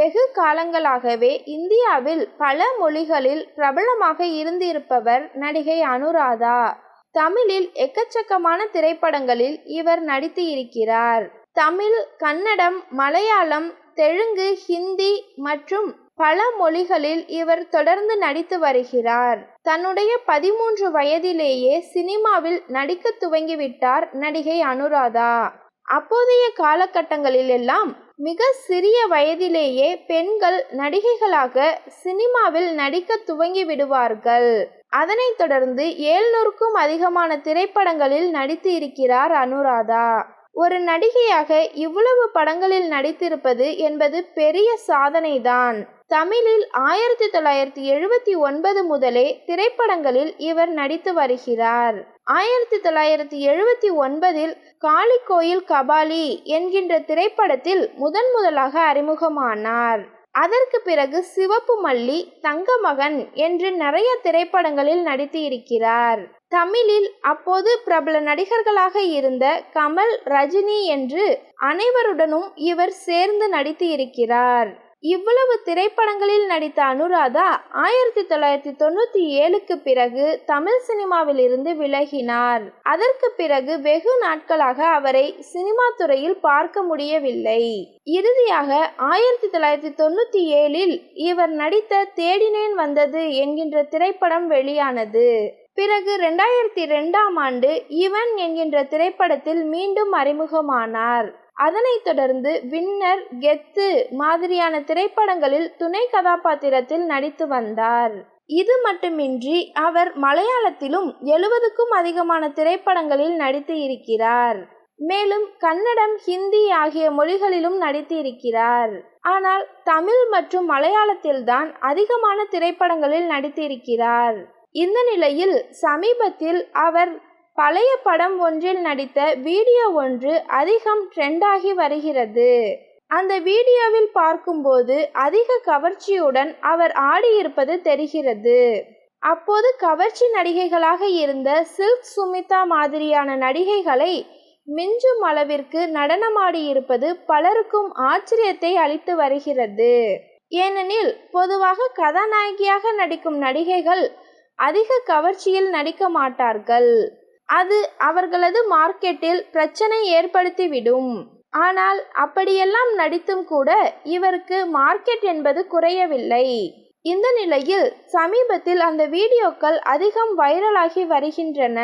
வெகு காலங்களாகவே இந்தியாவில் பல மொழிகளில் பிரபலமாக இருந்திருப்பவர் நடிகை அனுராதா. தமிழில் எக்கச்சக்கமான திரைப்படங்களில் இவர் நடித்து இருக்கிறார் தமிழ் கன்னடம் மலையாளம் தெலுங்கு ஹிந்தி மற்றும் பல மொழிகளில் இவர் தொடர்ந்து நடித்து வருகிறார். தன்னுடைய பதிமூன்று வயதிலேயே சினிமாவில் நடிக்க துவங்கிவிட்டார் நடிகை அனுராதா. அப்போதைய காலகட்டங்களில் எல்லாம் மிக சிறிய வயதிலேயே பெண்கள் நடிகைகளாக சினிமாவில் நடிக்க துவங்கி விடுவார்கள். அதனைத் தொடர்ந்து ஏழ்நூறுக்கும் அதிகமான திரைப்படங்களில் நடித்து இருக்கிறார் அனுராதா. ஒரு நடிகையாக இவ்வளவு படங்களில் நடித்திருப்பது என்பது பெரிய சாதனைதான். தமிழில் ஆயிரத்தி தொள்ளாயிரத்தி எழுபத்தி ஒன்பது முதலே திரைப்படங்களில் இவர் நடித்து வருகிறார். ஆயிரத்தி தொள்ளாயிரத்தி எழுபத்தி ஒன்பதில் காளிக்கோயில் கபாலி என்கின்ற திரைப்படத்தில் முதன் முதலாக அறிமுகமானார். அதற்கு பிறகு சிவப்பு மல்லி தங்கமகன் என்று நிறைய திரைப்படங்களில் நடித்து இருக்கிறார். தமிழில் அப்போது பிரபல நடிகர்களாக இருந்த கமல் ரஜினி என்று அனைவருடனும் இவர் சேர்ந்து நடித்து இருக்கிறார். இவ்வளவு திரைப்படங்களில் நடித்த அனுராதா ஆயிரத்தி தொள்ளாயிரத்தி தொண்ணூத்தி ஏழுக்கு பிறகு தமிழ் சினிமாவில் இருந்து விலகினார். அதற்கு பிறகு வெகு நாட்களாக அவரை சினிமா துறையில் பார்க்க முடியவில்லை. இறுதியாக ஆயிரத்தி தொள்ளாயிரத்தி தொண்ணூத்தி ஏழில் இவர் நடித்த தேடினேன் வந்தது என்கின்ற திரைப்படம் வெளியானது. பிறகு ரெண்டாயிரத்தி ரெண்டாம் ஆண்டு இவன் என்கின்ற திரைப்படத்தில் மீண்டும் அறிமுகமானார். அதனைத் தொடர்ந்து வின்னர் கெத்து மாதிரியான திரைப்படங்களில் துணை கதாபாத்திரத்தில் நடித்து வந்தார். இது மட்டுமின்றி அவர் மலையாளத்திலும் எழுபதுக்கும் அதிகமான திரைப்படங்களில் நடித்து இருக்கிறார். மேலும் கன்னடம் ஹிந்தி ஆகிய மொழிகளிலும் நடித்து இருக்கிறார். ஆனால் தமிழ் மற்றும் மலையாளத்தில்தான் அதிகமான திரைப்படங்களில் நடித்து இருக்கிறார். இந்த நிலையில் சமீபத்தில் அவர் பழைய படம் ஒன்றில் நடித்த வீடியோ ஒன்று அதிகம் ட்ரெண்டாகி வருகிறது. அந்த வீடியோவில் பார்க்கும்போது அதிக கவர்ச்சியுடன் அவர் ஆடியிருப்பது தெரிகிறது. அப்போது கவர்ச்சி நடிகைகளாக இருந்த சில்க் சுமிதா மாதிரியான நடிகைகளை மிஞ்சும் அளவிற்கு நடனமாடியிருப்பது பலருக்கும் ஆச்சரியத்தை அளித்து வருகிறது. ஏனெனில் பொதுவாக கதாநாயகியாக நடிக்கும் நடிகைகள் அதிக கவர்ச்சியில் நடிக்க மாட்டார்கள். அது அவர்களது மார்க்கெட்டில் பிரச்சனை ஏற்படுத்திவிடும். ஆனால் அப்படியெல்லாம் நடித்தும் கூட இவருக்கு மார்க்கெட் என்பது குறையவில்லை. இந்த நிலையில் சமீபத்தில் அந்த வீடியோக்கள் அதிகம் வைரலாகி வருகின்றன.